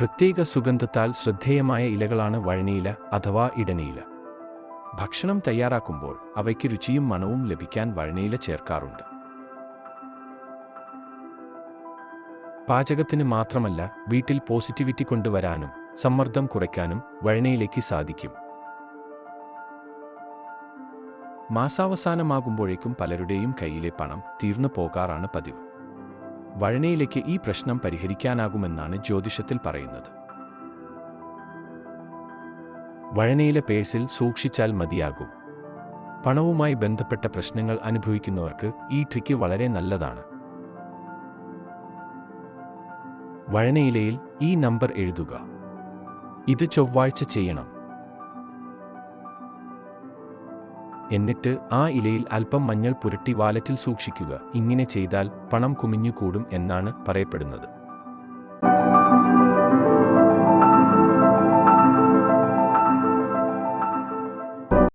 പ്രത്യേക സുഗന്ധത്താൽ ശ്രദ്ധേയമായ ഇലകളാണ് വഴനിയില അഥവാ ഇടനയില ഭക്ഷണം തയ്യാറാക്കുമ്പോൾ അവയ്ക്ക് രുചിയും മണവും ലഭിക്കാൻ വഴനിയില ചേർക്കാറുണ്ട്. പാചകത്തിന് മാത്രമല്ല വീട്ടിൽ പോസിറ്റിവിറ്റി കൊണ്ടുവരാനും സമ്മർദ്ദം കുറയ്ക്കാനും വഴനയിലേക്ക് സാധിക്കും. മാസാവസാനമാകുമ്പോഴേക്കും പലരുടെയും കയ്യിലെ പണം തീർന്നു പോകാറാണ് പതിവ്. വഴനയിലേക്ക് ഈ പ്രശ്നം പരിഹരിക്കാനാകുമെന്നാണ് ജ്യോതിഷത്തിൽ പറയുന്നത്. വഴനയിലെ പേഴ്സിൽ സൂക്ഷിച്ചാൽ മതിയാകും. പണവുമായി ബന്ധപ്പെട്ട പ്രശ്നങ്ങൾ അനുഭവിക്കുന്നവർക്ക് ഈ ട്രിക്ക് വളരെ നല്ലതാണ്. വഴനയിലയിൽ ഈ നമ്പർ എഴുതുക. ഇത് ചൊവ്വാഴ്ച ചെയ്യണം. എന്നിട്ട് ആ ഇലയിൽ അല്പം മഞ്ഞൾ പുരട്ടി വാലറ്റിൽ സൂക്ഷിക്കുക. ഇങ്ങനെ ചെയ്താൽ പണം കുമിഞ്ഞുകൂടും എന്നാണ് പറയപ്പെടുന്നത്.